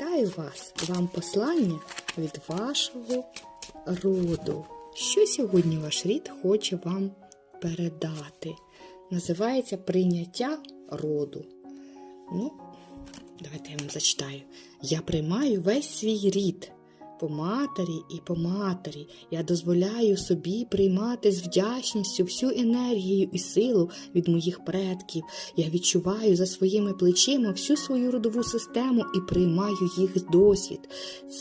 Вітаю вас! Вам послання від вашого роду. Що сьогодні ваш рід хоче вам передати? Називається прийняття роду. Ну, давайте я вам зачитаю. Я приймаю весь свій рід. По матері і по матері я дозволяю собі приймати з вдячністю всю енергію і силу від моїх предків. Я відчуваю за своїми плечима всю свою родову систему і приймаю їх досвід.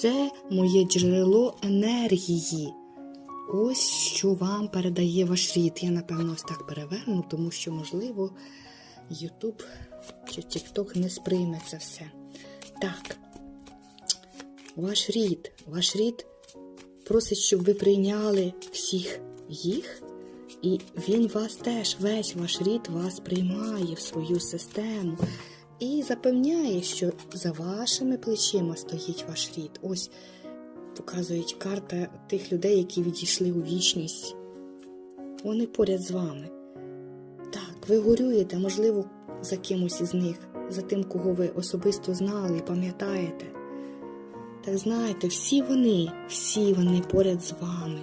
Це моє джерело енергії. Ось що вам передає ваш рід. Я, напевно, ось так переверну, тому що, можливо, Ютуб чи TikTok не сприйме це все. Так. Ваш рід, ваш рід просить, щоб ви прийняли всіх їх, і він вас теж, весь ваш рід вас приймає в свою систему і запевняє, що за вашими плечима стоїть ваш рід. Ось показують карта тих людей, які відійшли у вічність. Вони поряд з вами. Так, ви горюєте, можливо, за кимось із них, за тим, кого ви особисто знали і пам'ятаєте. Так знаєте, всі вони, всі вони поряд з вами.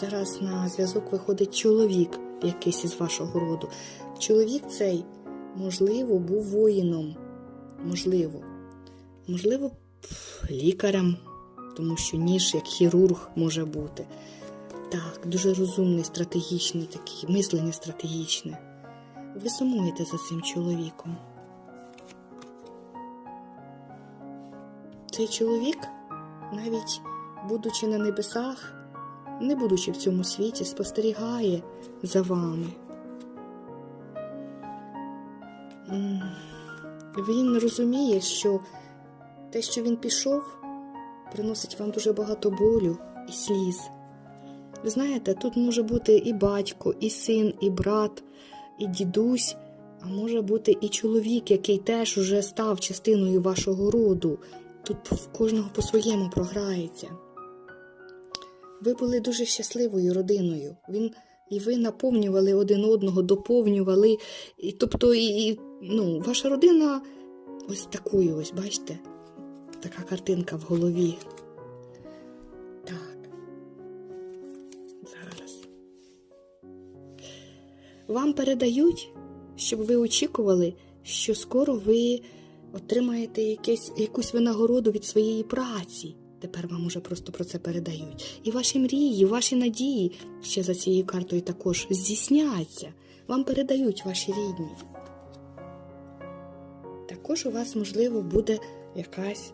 Зараз на зв'язок виходить чоловік, якийсь із вашого роду. Чоловік цей, можливо, був воїном. Можливо. Можливо, лікарем, тому що ніж як хірург може бути. Так, дуже розумний, стратегічний такий, мислення стратегічне. Ви сумуєте за цим чоловіком. Цей чоловік, навіть будучи на небесах, не будучи в цьому світі, спостерігає за вами. Він розуміє, що те, що він пішов, приносить вам дуже багато болю і сліз. Ви знаєте, тут може бути і батько, і син, і брат, і дідусь, а може бути і чоловік, який теж уже став частиною вашого роду. Тут в кожного по-своєму програється. Ви були дуже щасливою родиною. Він і ви наповнювали один одного, доповнювали. І, тобто, і, і, ну, ваша родина ось такою, ось, бачите, така картинка в голові. Так. Зараз. Вам передають, щоб ви очікували, що скоро ви отримаєте якесь, якусь винагороду від своєї праці. Тепер вам уже просто про це передають. І ваші мрії, ваші надії ще за цією картою також здійсняться. Вам передають ваші рідні. Також у вас, можливо, буде якась